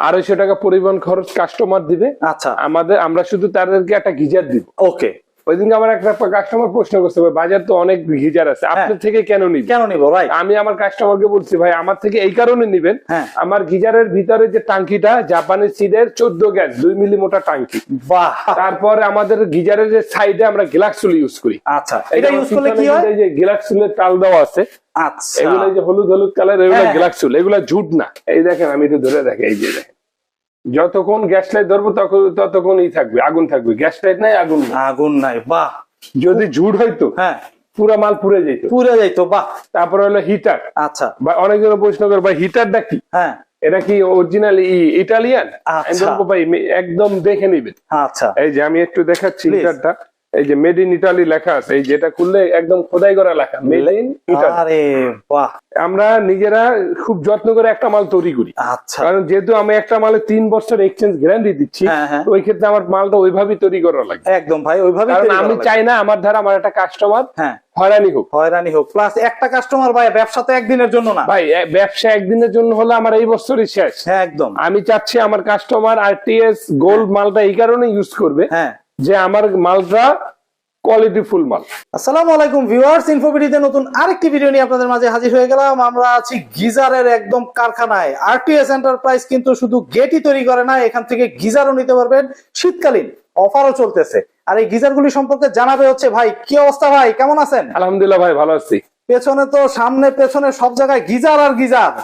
আড়াইশো টাকা পরিবহন খরচ কাস্টমার দিবে। আচ্ছা। আমাদের আমরা শুধু তাদেরকে একটা গিজার দিব। ওকে ওই আমার একটা কাস্টমার প্রশ্ন করছে বাজার তো অনেক আছে আপনার থেকে কেন নিবেন কেন নিব রাইট আমি আমার কাস্টমারকে বলছি ভাই আমার থেকে এই কারণে নিবেন হ্যাঁ। আমার গিজারের ভিতরে যে টাঙ্কিটা জাপানি সিডের চোদ্দ গ্যাস দুই মিলি মোটা টাঙ্কি। বাহ! তারপরে আমাদের গিজারের যে সাইডে আমরা গ্লাক্সুল ইউজ করি। আচ্ছা এটা ইউজ করলে কি হয়? এই যে গ্লাক্সুলের টাল দেওয়া আছে আচ্ছা। এগুলো যে হলুদ হলুদ কালার এগুলো হ্যাঁ, হ্যাঁ। গ্লাক্সুল এগুলো ঝুট না। এই দেখেন আমি একটু ধরে দেখে এই যে দেখেন। যতক্ষণ গ্যাস লাইট ধরবো তখন ততক্ষণই থাকবে আগুন থাকবে। গ্যাস লাইট নাই আগুন আগুন নাই বাহ। যদি ঝুট হইতো হ্যাঁ। পুরা মাল পুড়ে যাইতো। পুড়ে যাইতো বাহ। তারপরে হলো হিটার আচ্ছা। বা অনেকজন প্রশ্ন করে ভাই হিটারটা কি? হ্যাঁ। এটা কি অরিজিনাল ইটালিয়ান আচ্ছা। ভাই একদম দেখে নিবেন। আচ্ছা। এই যে আমি একটু দেখাচ্ছি হিটারটা এই যে মেড ইন ইটালি লেখা আছে এই যেটা খুললে একদম খোদাই করা লেখা মেড ইন ইটালি আরে বাহ। আমরা নিজেরা খুব যত্ন করে একটা মাল তৈরি করি। আচ্ছা। কারণ যেহেতু আমি একটা মালে তিন বছর এক্সচেঞ্জ গ্যারান্টি দিচ্ছি হ্যাঁ, হ্যাঁ। তো ওই ক্ষেত্রে আমার মালটা ওইভাবেই তৈরি করা লাগে। একদম ভাই ওইভাবে কারণ আমি চাই না আমার ধারা আমার একটা কাস্টমার হ্যাঁ। হয়রানি হোক। হয়রানি হোক। প্লাস একটা কাস্টমার ভাই ব্যবসা তো একদিনের জন্য না। ভাই ব্যবসা একদিনের জন্য হলে আমার এই বছরই শেষ। হ্যাঁ একদম। আমি চাচ্ছি আমার কাস্টমার আরটিএস গোল্ড মালটা এই কারণে ইউজ করবে। হ্যাঁ। যে আমার মালটা কোয়ালিটি ফুল মাল। আসসালামু আলাইকুম ভিউয়ার্স নতুন আরেকটি ভিডিও নিয়ে আপনাদের মাঝে হাজির হয়ে গেলাম। আমরা আছি গিজারের একদম কারখানায়। আরটিএস এন্টারপ্রাইজ কিন্তু শুধু গেটই তৈরি করে না এখান থেকে গিজারও নিতে পারবেন। শীতকালীন অফারও চলতেছে। আর এই গিজারগুলি সম্পর্কে জানাবে হচ্ছে ভাই কি অবস্থা ভাই? কেমন আছেন? আলহামদুলিল্লাহ ভাই ভালো আছি। পেছনে তো সামনে পেছনে সব জায়গায় গিজার আর গিজার।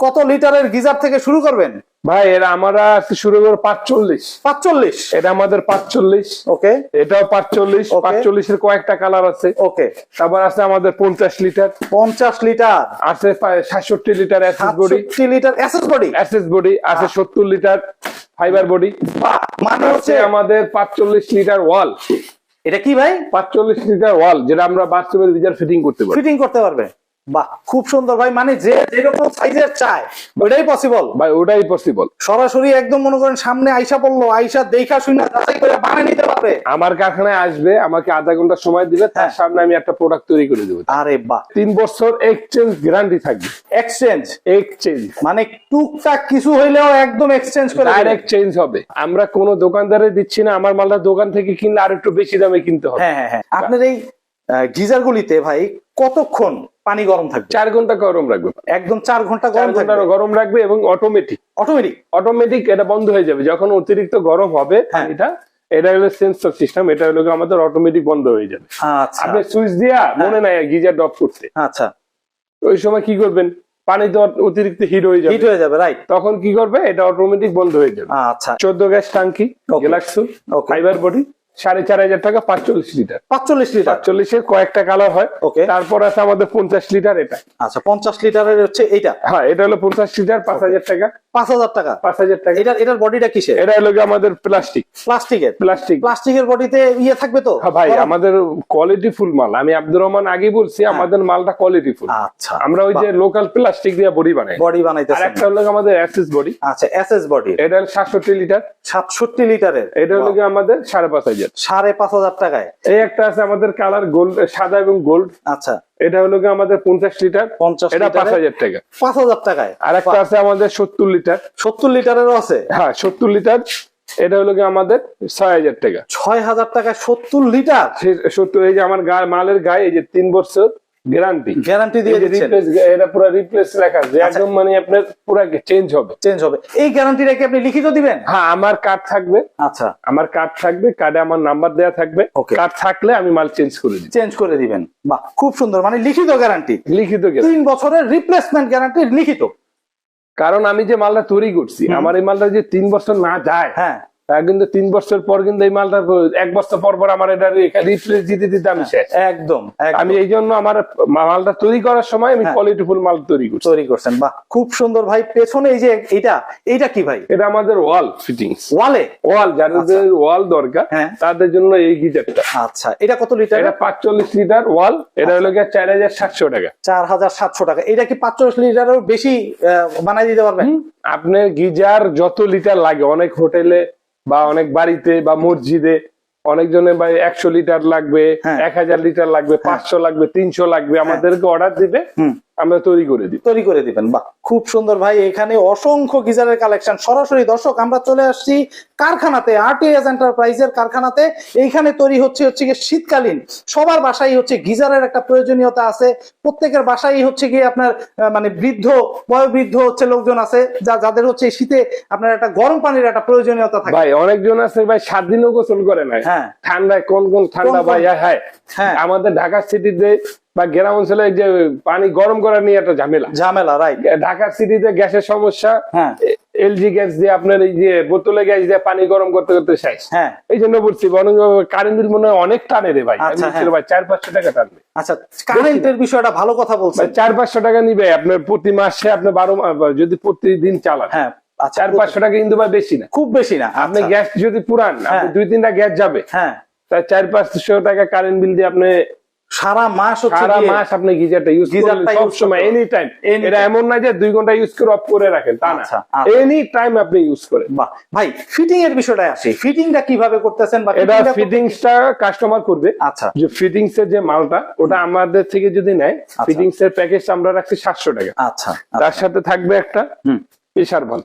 কত লিটারের গিজার থেকে শুরু করবেন? ভাই এরা আমরা শুরু করব পাঁচচল্লিশ। পাঁচচল্লিশ? এটা আমাদের পাঁচচল্লিশ। ওকে। এটাও পাঁচচল্লিশ. পাঁচচল্লিশের কয়েকটা কালার আছে। ওকে। তারপর আছে আমাদের পঞ্চাশ লিটার পঞ্চাশ লিটার আছে সাতষট্টি litre SS body litre SS body SS body আছে সত্তর লিটার ফাইবার বডি মানে হচ্ছে আমাদের পাঁচচল্লিশ লিটার ওয়াল এটা কি ভাই? পাঁচচল্লিশ লিটার ওয়াল যেটা আমরা বাথরুমের রিজার ফিটিং করতে পারি। ফিটিং করতে পারবে। বাহ খুব সুন্দর ভাই মানে যে যেরকম সাইজের চায় ওইটাই পসিবল ভাই ওটাই পসিবল সরাসরি একদম মনে করেন সামনে আইসা পড়ল আইসা দেখা শুনে যাচাই করে বানিয়ে নিতে পারবে। আমার কারখানায় আসবে আমাকে আধা ঘণ্টা সময় দিবে তার হ্যাঁ। সামনে আমি একটা প্রোডাক্ট তৈরি করে দেবো। আরে বাহ। তিন বছর এক্সচেঞ্জ গ্যারান্টি থাকবে। এক্সচেঞ্জ এক্সচেঞ্জ মানে টুকটাক কিছু হইলেও একদম এক্সচেঞ্জ করে। ডাইরেক্ট চেঞ্জ হবে। আমরা কোনো দোকানদারে দিচ্ছি না আমার মালটা দোকান থেকে কিনলে আর একটু বেশি দামে কিনতে হবে। হ্যাঁ হ্যাঁ হ্যাঁ। আপনার এই গিজার গুলিতে ভাই কতক্ষণ পানি গরম থাকবে? চার ঘণ্টা গরম রাখবে। একদম চার ঘণ্টা গরম থাকবে। গরম রাখবে এবং অটোমেটিক অটোমেটিক অটোমেটিক এটা বন্ধ হয়ে যাবে। যখন অতিরিক্ত গরম হবে হ্যাঁ। এটা এটা হলো সেন্সর সিস্টেম এটা হলো আমাদের অটোমেটিক বন্ধ হয়ে যাবে। আচ্ছা। আপনি সুইচ দিয়া মনে নাই গিজার ডপ করতে। আচ্ছা। ওই সময় কি করবেন? পানি তো অতিরিক্ত হিট হয়ে যাবে। হিট হয়ে যাবে রাইট তখন কি করবে? এটা অটোমেটিক বন্ধ হয়ে যাবে। আচ্ছা। চোদ্দ গ্যাস টাঙ্কি Okay. গ্যালাক্সুল ফাইবার বডি সাড়ে চার হাজার টাকা পাঁচচল্লিশ লিটার। পাঁচচল্লিশ লিটার? পাঁচচল্লিশের কয়েকটা কালার হয়। Okay. তারপর আছে আমাদের পঞ্চাশ লিটার এটা। আচ্ছা পঞ্চাশ লিটারের হচ্ছে এইটা? হ্যাঁ এটা হলো পঞ্চাশ লিটার পাঁচ হাজার টাকা। পাঁচ হাজার টাকা? পাঁচ হাজার টাকা। এটার এটার বডিটা কিসের? এটা হলো আমাদের প্লাস্টিক প্লাস্টিকের? প্লাস্টিক প্লাস্টিকের বডিতে ইয়ে থাকবে তো? হ্যাঁ ভাই আমাদের কোয়ালিটি ফুল মাল। আমি আব্দুর রহমান আগে বলছি আমাদের মালটা কোয়ালিটি ফুল আচ্ছা। আমরা ওই যে লোকাল প্লাস্টিক দিয়ে বডি বানাই। বডি আর একটা হলো আমাদের অ্যাসিস বডি আচ্ছা এসএস বডি এটা হলো সাতষট্টি লিটার। সাতষট্টি লিটারের। এটা হলো আমাদের সাড়ে পাঁচ হাজার। সাড়ে পাঁচ হাজার টাকায়। এই একটা আছে আমাদের কালার গোল্ড সাদা এবং গোল্ড। আচ্ছা। এটা হলো আমাদের পঞ্চাশ লিটার। পঞ্চাশ এটা পাঁচ হাজার টাকা। পাঁচ হাজার টাকায়। আর একটা আছে আমাদের সত্তর লিটার। সত্তর লিটারেরও আছে? হ্যাঁ সত্তর লিটার। এটা হলো কি আমাদের ছয় হাজার টাকা। ছয় হাজার টাকায় সত্তর লিটার? সত্তর এই যে আমার গায়ে মালের গায়ে এই যে তিন বছর গ্যারান্টি। গ্যারান্টি দিয়ে দিচ্ছেন। এটা পুরো রিপ্লেস লেখা আছে। আচ্ছা। একদম মানে আপনার পুরো চেঞ্জ হবে। চেঞ্জ হবে। এই গ্যারান্টিটা কি আপনি লিখিত দিবেন? হ্যাঁ আমার কার্ড থাকবে। আচ্ছা। আমার কার্ড থাকবে কার্ডে আমার নাম্বার দেওয়া থাকবে. কার্ড থাকলে আমি মাল চেঞ্জ করে দিই চেঞ্জ করে দিবেন। বাহ খুব সুন্দর। মানে লিখিত গ্যারান্টি লিখিত তিন বছরের রিপ্লেসমেন্ট গ্যারান্টি লিখিত। কারণ আমি যে মালটা তৈরি করছি আমার এই মালটা যে তিন বছর না যায় হ্যাঁ। কিন্তু তিন বছর পর কিন্তু এই মালটা এক বছর পর পর আমার এটা রিপ্লেস দিতে দিতে আমি শেষ। একদম। আমি এই জন্য আমার মালটা তৈরি করার সময় আমি হ্যাঁ। কোয়ালিটি ফুল মাল তৈরি করছি। তৈরি করছেন। বাহ খুব সুন্দর ভাই। পেছনে এই যে এইটা এইটা কি ভাই? এটা আমাদের ওয়াল ফিটিংস ওয়ালে ওয়াল যাদের ওয়াল দরকার হ্যাঁ। তাদের জন্য এই গিজারটা। আচ্ছা এটা কত লিটার এটা পাঁচচল্লিশ লিটার ওয়াল এটা হলো গিয়ে চার হাজার সাতশো টাকা। চার হাজার সাতশো টাকা। এটা কি পাঁচচল্লিশ লিটারের বেশি বানাই দিতে পারবেন? আপনার গিজার যত লিটার লাগে অনেক হোটেলে বা অনেক বাড়িতে বা মসজিদে অনেকজনের ভাই একশো লিটার লাগবে হ্যাঁ। এক হাজার লিটার লাগবে পাঁচশো লাগবে তিনশো লাগবে আমাদেরকে অর্ডার দিবে আমরা তৈরি করে দিই। তৈরি করে দিবেন বাহ। খুব সুন্দর ভাই এখানে অসংখ্য গিজারের কালেকশন। সরাসরি দর্শক আমরা চলে আসছি কারখানাতে আরটিএস এন্টারপ্রাইজের কারখানাতে। এইখানে তৈরি হচ্ছে হচ্ছে গিয়ে শীতকালীন। সবার বাসায় হচ্ছে গিজারের একটা প্রয়োজনীয়তা আছে। প্রত্যেকের বাসায় হচ্ছে গিয়ে আপনার মানে বৃদ্ধ বয়োবৃদ্ধ হচ্ছে লোকজন আছে যা যাদের হচ্ছে শীতে আপনার একটা গরম পানির একটা প্রয়োজনীয়তা থাকে। ভাই অনেকজন আছে ভাই সাত দিনও গোসল করে না হ্যাঁ। ঠান্ডায় কোন কোন ঠান্ডা ভাই হ্যাঁ। হ্যাঁ। আমাদের ঢাকা সিটিতে বা গ্রাম অঞ্চলে যে পানি গরম করা নিয়ে একটা ঝামেলা। ঝামেলা রাইট ঢাকা সিটিতে গ্যাসের সমস্যা হ্যাঁ। এলজি গ্যাস দিয়ে আপনার এই যে বোতলে গ্যাস দিয়ে পানি গরম করতে করতে শেষ। হ্যাঁ। এই জন্য বলছি বরং কারেন্ট বিল মনে হয় অনেক টানে রে ভাই। আচ্ছা, হ্যাঁ। ভাই চার পাঁচশো টাকা টানবে। আচ্ছা কারেন্টের বিষয়টা ভালো কথা বলছেন। চার পাঁচশো টাকা নিবে আপনার প্রতি মাসে আপনি বারো যদি প্রতিদিন চালান। হ্যাঁ আচ্ছা চার পাঁচশো টাকা কিন্তু ভাই বেশি না। খুব বেশি না আপনি আচ্ছা, গ্যাস যদি পুরান হ্যাঁ। দুই তিনটা গ্যাস যাবে। হ্যাঁ। চার পাঁচশো টাকা কারেন্ট বিল দিয়ে আপনি সারা মাস হচ্ছে সারা মাস আপনি গিজারটা ইউজ গিজারটা সব সময় এনি টাইম এটা এমন না যে দুই ঘণ্টা ইউজ করে অফ করে রাখেন তা না। আচ্ছা, আচ্ছা। এনি টাইম আপনি ইউজ করেন। বাহ। ভাই ফিটিং এর বিষয়টা আসি। ফিটিংটা কীভাবে করতেছেন বা এটা ফিটিংসটা কাস্টমার করবে। আচ্ছা। যে ফিটিংস এর যে মালটা ওটা আমাদের থেকে যদি নেয় ফিটিংস এর প্যাকেজ আমরা রাখছি সাতশো টাকা। আচ্ছা তার সাথে থাকবে একটা হুম। প্রেশার বাল্ব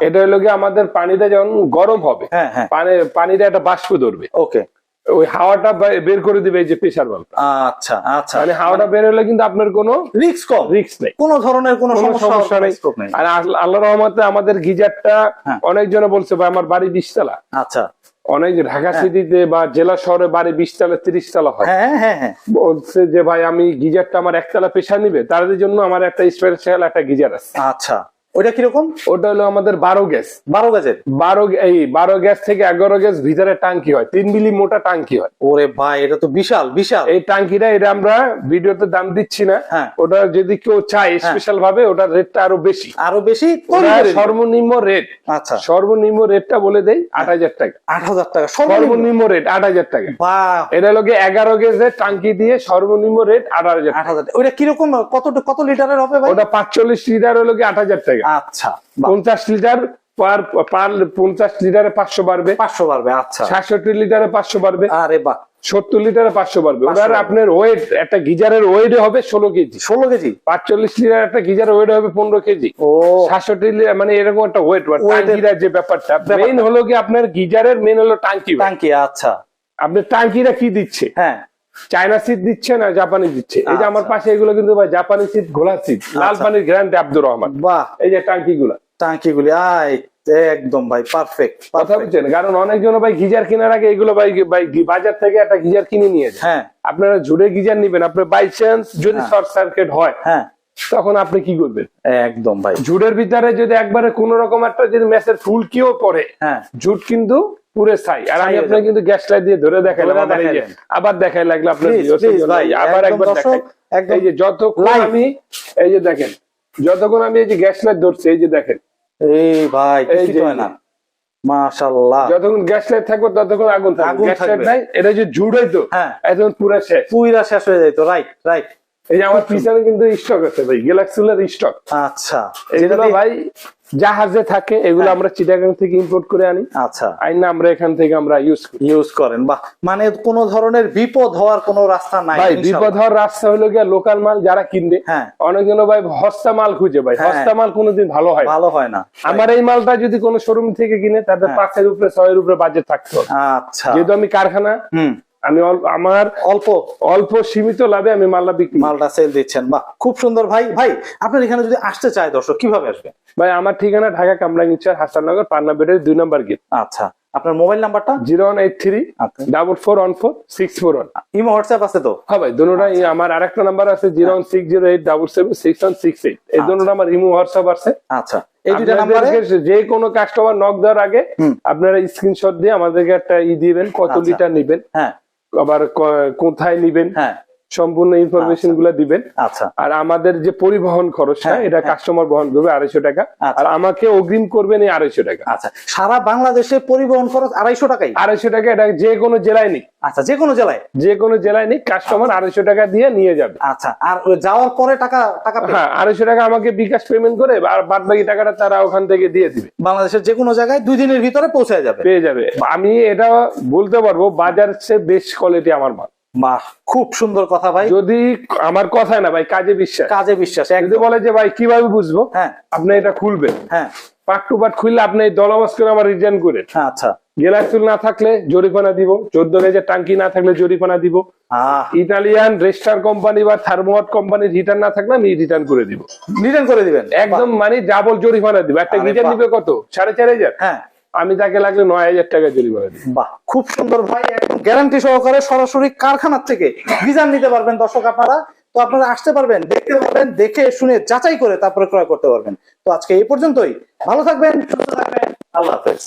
এটা হলো গিয়ে আমাদের পানিটা যখন গরম হবে হ্যাঁ হ্যাঁ। পানি পানিটা একটা বাষ্প ধরবে। ওকে। ওই হাওয়াটা বের করে দিবে এই যে প্রেশার বাল্ব আচ্ছা আচ্ছা। মানে হাওয়াটা বের হলে কিন্তু আপনার কোনো রিক্স কম। রিস্ক নেই। কোন ধরনের কোনো সমস্যা নেই। আর আল্লাহ রহমতে আমাদের গিজারটা হ্যাঁ। অনেকজনে বলছে ভাই আমার বাড়ি বিশতলা। আচ্ছা। অনেক ঢাকা সিটিতে বা জেলা শহরে বাড়ি বিশতলা তিরিশ তলা হয়। হ্যাঁ হ্যাঁ হ্যাঁ। বলছে যে ভাই আমি গিজারটা আমার একতলা পেশা নিবে। তাদের জন্য আমার একটা স্পেশাল একটা গিজার আছে। আচ্ছা। ওইটা কীরকম? ওটা হলো আমাদের বারো গ্যাস। বারো গাজের বারো এই বারো গ্যাস থেকে এগারো গ্যাস ভিতরে টাঙ্কি হয়। তিন মিলি মোটা টাঙ্কি হয়। ওরে ভাই এটা তো বিশাল বিশাল। এই টাঙ্কিটা এটা আমরা ভিডিওতে দাম দিচ্ছি না। হ্যাঁ। ওটা যদি কেউ চায় স্পেশাল ভাবে ওটার রেটটা আরও বেশি। আরও বেশি? ওটা। সর্বনিম্ন রেট আচ্ছা। সর্বনিম্ন রেটটা বলে দেই আট হাজার টাকা। আট হাজার টাকা সর্বনিম্ন? রেট আট হাজার টাকা। বাহ। এটা লোকে এগারো গেজের টাঙ্কি দিয়ে সর্বনিম্ন রেট আট হাজার আট হাজার। ওইটা কীরকম কত কত লিটারের হবে ভাই? ওটা পাঁচচল্লিশ লিটার হলো কি আট হাজার টাকা। আচ্ছা পঞ্চাশ লিটার পার পার পঞ্চাশ লিটারে পাঁচশো বাড়বে। পাঁচশো বাড়বে আচ্ছা। সাতষট্টি লিটারে পাঁচশো বাড়বে। আরে বাহ। সত্তর লিটারে পাঁচশো বাড়বে। 500 আপনার ওয়েট একটা গিজারের ওয়েট হবে ষোলো কেজি। ষোলো কেজি? পাঁচচল্লিশ লিটার একটা গিজার ওয়েট হবে পনেরো কেজি। ও। সাতষট্টি লিটার মানে এরকম একটা ওয়েট Weight যে ব্যাপারটা। ব্যাপারটা। মেইন হলো কি আপনার গিজারের মেইন হলো টাঙ্কি টাঙ্কি আচ্ছা। আপনার টাঙ্কিরা কি দিচ্ছে? হ্যাঁ। চায়না সিট দিচ্ছে না জাপানি দিচ্ছে? এই যে আমার আচ্ছা। পাশে এগুলো কিন্তু ভাই জাপানি সিট ঘোলা সিট লাল। পানির গ্যারান্টি আব্দুর রহমান বাহ। এই যে টাঙ্কি গুলা টাঙ্কি গুলি আয় একদম ভাই পারফেক্ট কথা বুঝছেন? কারণ অনেকজন ভাই গিজার কেনার আগে এগুলো ভাই ভাই বাজার থেকে একটা গিজার কিনে নিয়ে যায়। হ্যাঁ। আপনারা জুড়ে গিজার নিবেন। আপনার বাই চান্স যদি হ্যাঁ। শর্ট সার্কিট হয় হ্যাঁ। তখন আপনি কি করবেন? একদম ভাই। জুড়ের ভিতরে যদি একবারে কোন রকম একটা যদি ম্যাচের ফুল কিও পড়ে হ্যাঁ। জুট কিন্তু পুরে ছাই। আর আমি আপনার কিন্তু গ্যাস লাইট দিয়ে ধরে দেখাইলাম আবার দেখাই লাগল আপনার। ভাই, আবার একবার দেখাই এই যে যতক্ষণ আমি এই যে দেখেন যতক্ষণ আমি এই যে গ্যাস লাইট ধরছি এই যে দেখেন। এই ভাই এই যে- না। মাশাল্লাহ যতক্ষণ গ্যাস লাইট থাকবে ততক্ষণ আগুন থাকবে। গ্যাস লাইট নাই এটা যে জুড়াই তো হ্যাঁ। একদম পুরো শেষ। পুইরা শেষ হয়ে যাইতো রাইট রাইট এই যে আমার পিছনে কিন্তু স্টক আছে ভাই গ্যালাক্সিলের স্টক আচ্ছা। ভাই জাহাজে থাকে এগুলো আমরা চিটাগাং থেকে ইম্পোর্ট করে আনি। আচ্ছা। আইনা আমরা এখান থেকে আমরা ইউজ ইউজ করেন। বাহ মানে কোন ধরনের বিপদ হওয়ার কোনো রাস্তা নাই ভাই বিপদ হওয়ার রাস্তা হলো গিয়ে লোকাল মাল যারা কিনবে। হ্যাঁ। অনেকজন ভাই হস্তা মাল খুঁজে ভাই হ্যাঁ। হস্তা মাল কোনোদিন ভালো হয় ভালো হয় না। আমার এই মালটা যদি কোনো শোরুম থেকে কিনে তাদের হ্যাঁ। পাঁচের উপরে ছয়ের উপরে বাজেট থাকতো আচ্ছা। যেহেতু আমি কারখানা আমি অল্প- আমার অল্প। অল্প সীমিত লাভে আমি মালটা বিক্রি মালটা সেল দিচ্ছেন। বাহ খুব সুন্দর। ভাই ভাই আপনার এখানে যদি আসতে চায় দর্শক কীভাবে আসবে? ভাই আমার ঠিকানা ঢাকা কামরাঙ্গিচার হাসাননগর পান্না বেডের দুই নম্বর গেট আচ্ছা আপনার মোবাইল নাম্বারটা? জিরো ওয়ান এইট থ্রি আচ্ছা। Double four one four six four one. Imo WhatsApp আছে তো? হ্যাঁ ভাই দুটোটাই আমার আরেকটা নাম্বার আছে zero one six zero eight double seven six one six eight. এই আচ্ছা। আমার ইমো হোয়াটসঅ্যাপ আছে। আচ্ছা। এই নাম্বারে যে কোনো কাস্টমার নক দেওয়ার আগে আপনারা স্ক্রিনশট দিয়ে আমাদেরকে একটা ই দিবেন কত আচ্ছা। লিটার নিবেন। হ্যাঁ। আবার কোথায় নিবেন? হ্যাঁ। সম্পূর্ণ ইনফরমেশনগুলা দিবেন। আচ্ছা। আর আমাদের যে পরিবহন খরচটা হ্যাঁ, এটা হ্যাঁ। কাস্টমার বহন করবে আড়াইশো টাকা। আচ্ছা। আর আমাকে অগ্রিম করবেন এই আড়াইশো টাকা। আচ্ছা। সারা বাংলাদেশে পরিবহন খরচ আড়াইশো টাকাই? আড়াইশো টাকা এটা যে কোনো জেলায় নিক আচ্ছা যে কোনো জেলায়? যে কোনো জেলায় নিক কাস্টমার আড়াইশো টাকা দিয়ে নিয়ে যাবে। আচ্ছা আর যাওয়ার পরে টাকা টাকা হ্যাঁ আড়াইশো টাকা আমাকে বিকাশ পেমেন্ট করে আর বাদ বাকি টাকাটা তারা ওখান থেকে দিয়ে দিবে। বাংলাদেশের যে কোনো জায়গায় দুই দিনের ভিতরে পৌঁছে যাবে। পেয়ে যাবে। আমি এটা বলতে পারব বাজার চেয়ে বেস্ট কোয়ালিটি আমার মাল। বাহ খুব সুন্দর কথা ভাই। যদি আমার কথা না ভাই কাজে বিশ্বাস। কাজে বিশ্বাস যদি বলে যে ভাই কীভাবে বুঝব? হ্যাঁ। আপনি এটা খুলবেন। হ্যাঁ। পাট টু পাট খুললে আপনি দলবাস করে আমার রিটার্ন করে হ্যাঁ, আচ্ছা। গেলার না থাকলে জরিমানা দিব চোদ্দ গেজের টাঙ্কি না থাকলে জরিমানা দিব। ইটালিয়ান রেস্টার কোম্পানি বা থার্মোয়াট কোম্পানির রিটার্ন না থাকলে আমি রিটার্ন করে দিব। রিটার্ন করে দিবেন? একদম মানে ডাবল জরিমানা দিব। একটা রিটার্ন দিবে কত? সাড়ে চার হাজার? হ্যাঁ। আমি তাকে লাগলে নয় হাজার টাকা জরিমানা দিব। বাহ খুব সুন্দর ভাই গ্যারান্টি সহকারে সরাসরি কারখানার থেকে ভিজান নিতে পারবেন দর্শক আপনারা। তো আপনারা আসতে পারবেন, দেখতে পারবেন, দেখে শুনে যাচাই করে তারপরে ক্রয় করতে পারবেন। তো আজকে এই পর্যন্তই। ভালো থাকবেন, সুস্থ থাকবেন। আল্লাহ হাফেজ।